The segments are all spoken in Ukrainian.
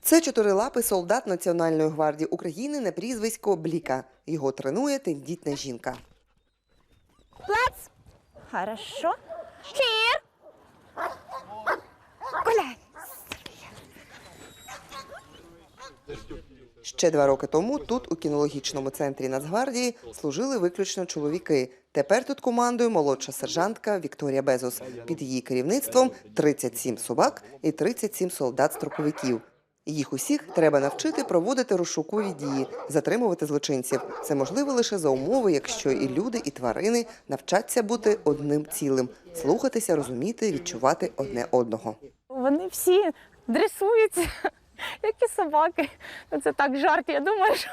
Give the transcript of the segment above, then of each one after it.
Це чотирилапий солдат Національної гвардії України на прізвисько Бліка. Його тренує тендітна жінка. Плац. Хорошо. Чир. Ще два роки тому тут, у кінологічному центрі Нацгвардії, служили виключно чоловіки. Тепер тут командує молодша сержантка Вікторія Безос. Під її керівництвом 37 собак і 37 солдат-строковиків. Їх усіх треба навчити проводити розшукові дії, затримувати злочинців. Це можливо лише за умови, якщо і люди, і тварини навчаться бути одним цілим, слухатися, розуміти, відчувати одне одного. Вони всі дресуються, як і собаки. Ну, Це так жарт. Я думаю, що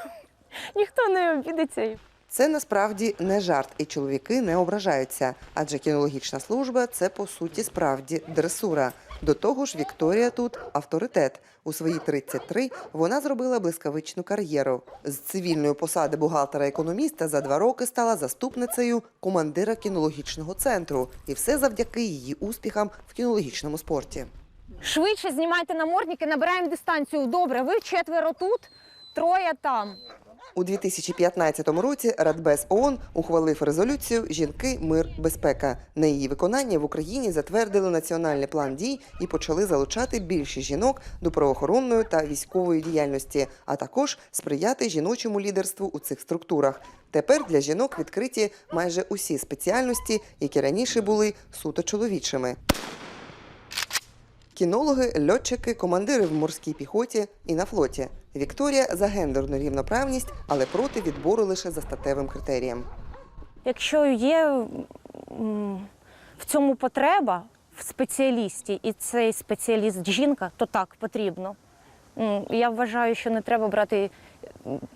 ніхто не обідеться. Це насправді не жарт, і чоловіки не ображаються, адже кінологічна служба це по суті справді дресура. До того ж, Вікторія тут авторитет. У свої 33 вона зробила блискавичну кар'єру. З цивільної посади бухгалтера-економіста за два роки стала заступницею командира кінологічного центру, і все завдяки її успіхам в кінологічному спорті. Швидше знімайте намордники, набираємо дистанцію. Добре, ви четверо тут, троє там. У 2015 році Радбез ООН ухвалив резолюцію Жінки, мир, безпека. На її виконання в Україні затвердили національний план дій і почали залучати більше жінок до правоохоронної та військової діяльності, а також сприяти жіночому лідерству у цих структурах. Тепер для жінок відкриті майже усі спеціальності, які раніше були суто чоловічими. Кінологи, льотчики, командири в морській піхоті і на флоті. Вікторія за гендерну рівноправність, але проти відбору лише за статевим критерієм. Якщо є в цьому потреба в спеціалісті, і цей спеціаліст жінка, то так потрібно. Я вважаю, що не треба брати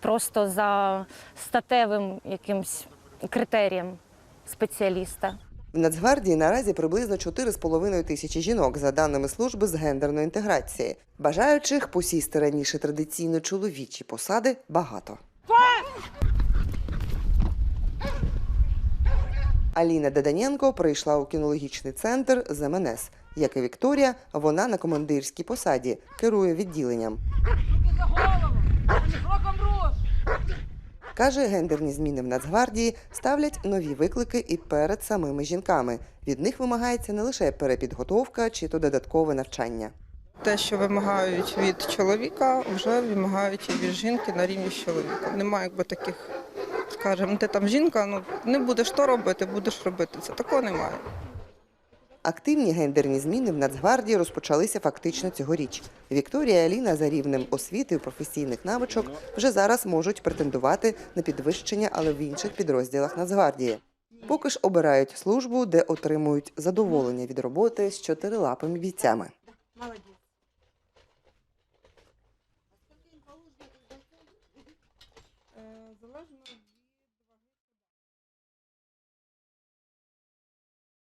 просто за статевим якимсь критерієм спеціаліста. В Нацгвардії наразі приблизно 4,5 тисячі жінок, за даними служби з гендерної інтеграції. Бажаючих посісти раніше традиційно чоловічі посади багато. Аліна Деданенко прийшла у кінологічний центр з МНС. Як і Вікторія, вона на командирській посаді керує відділенням. Каже, гендерні зміни в Нацгвардії ставлять нові виклики і перед самими жінками. Від них вимагається не лише перепідготовка чи то додаткове навчання. Те, що вимагають від чоловіка, вже вимагають і від жінки на рівні з чоловіком. Немає якби таких, скажімо, ти там жінка, ну не будеш то робити, будеш робити це. Такого немає. Активні гендерні зміни в Нацгвардії розпочалися фактично цьогоріч. Вікторія і Аліна за рівнем освіти і професійних навичок вже зараз можуть претендувати на підвищення, але в інших підрозділах Нацгвардії. Поки ж обирають службу, де отримують задоволення від роботи з чотирилапими бійцями. Залежно